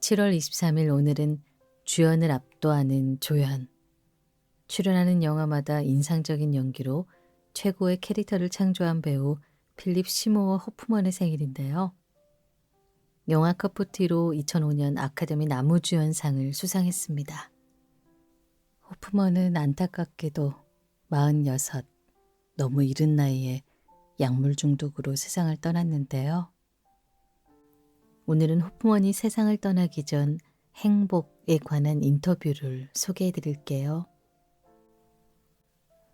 7월 23일 오늘은 주연을 압도하는 조연. 출연하는 영화마다 인상적인 연기로 최고의 캐릭터를 창조한 배우 필립 시모어 호프먼의 생일인데요. 영화 커프티로 2005년 아카데미 나무주연상을 수상했습니다. 호프먼은 안타깝게도 46, 너무 이른 나이에 약물 중독으로 세상을 떠났는데요. 오늘은 호프먼이 세상을 떠나기 전 행복에 관한 인터뷰를 소개해 드릴게요.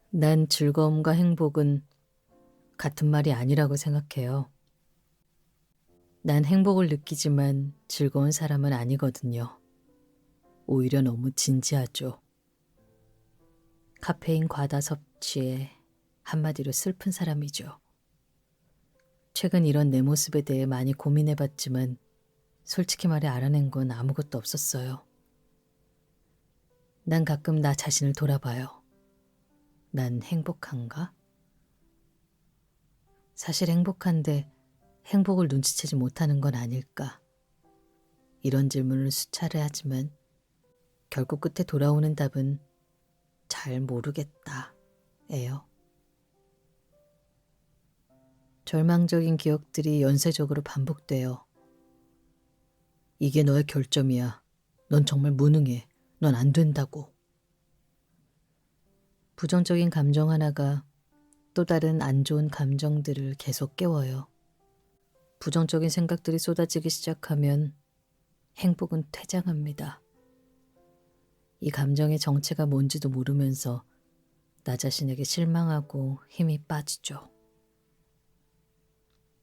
난 즐거움과 행복은 같은 말이 아니라고 생각해요. 난 행복을 느끼지만 즐거운 사람은 아니거든요. 오히려 너무 진지하죠. 카페인 과다 섭취에 한마디로 슬픈 사람이죠. 최근 이런 내 모습에 대해 많이 고민해 봤지만 솔직히 말해 알아낸 건 아무것도 없었어요. 난 가끔 나 자신을 돌아봐요. 난 행복한가? 사실 행복한데 행복을 눈치채지 못하는 건 아닐까? 이런 질문을 수차례 하지만 결국 끝에 돌아오는 답은 잘 모르겠다. 예요. 절망적인 기억들이 연쇄적으로 반복돼요. 이게 너의 결점이야. 넌 정말 무능해. 넌 안 된다고. 부정적인 감정 하나가 또 다른 안 좋은 감정들을 계속 깨워요. 부정적인 생각들이 쏟아지기 시작하면 행복은 퇴장합니다. 이 감정의 정체가 뭔지도 모르면서 나 자신에게 실망하고 힘이 빠지죠.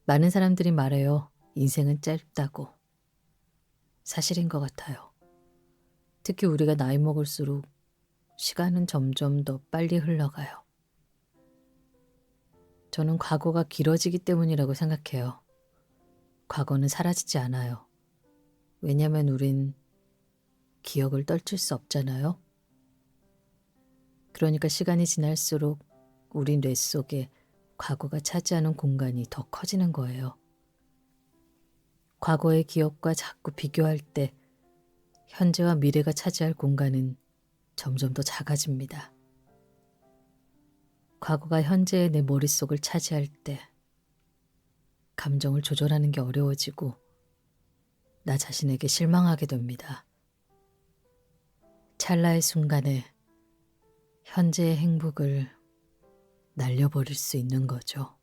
많은 사람들이 말해요. 인생은 짧다고. 사실인 것 같아요. 특히 우리가 나이 먹을수록 시간은 점점 더 빨리 흘러가요. 저는 과거가 길어지기 때문이라고 생각해요. 과거는 사라지지 않아요. 왜냐면 우린 기억을 떨칠 수 없잖아요. 그러니까 시간이 지날수록 우리 뇌 속에 과거가 차지하는 공간이 더 커지는 거예요. 과거의 기억과 자꾸 비교할 때 현재와 미래가 차지할 공간은 점점 더 작아집니다. 과거가 현재의 내 머릿속을 차지할 때 감정을 조절하는 게 어려워지고 나 자신에게 실망하게 됩니다. 찰나의 순간에 현재의 행복을 날려버릴 수 있는 거죠.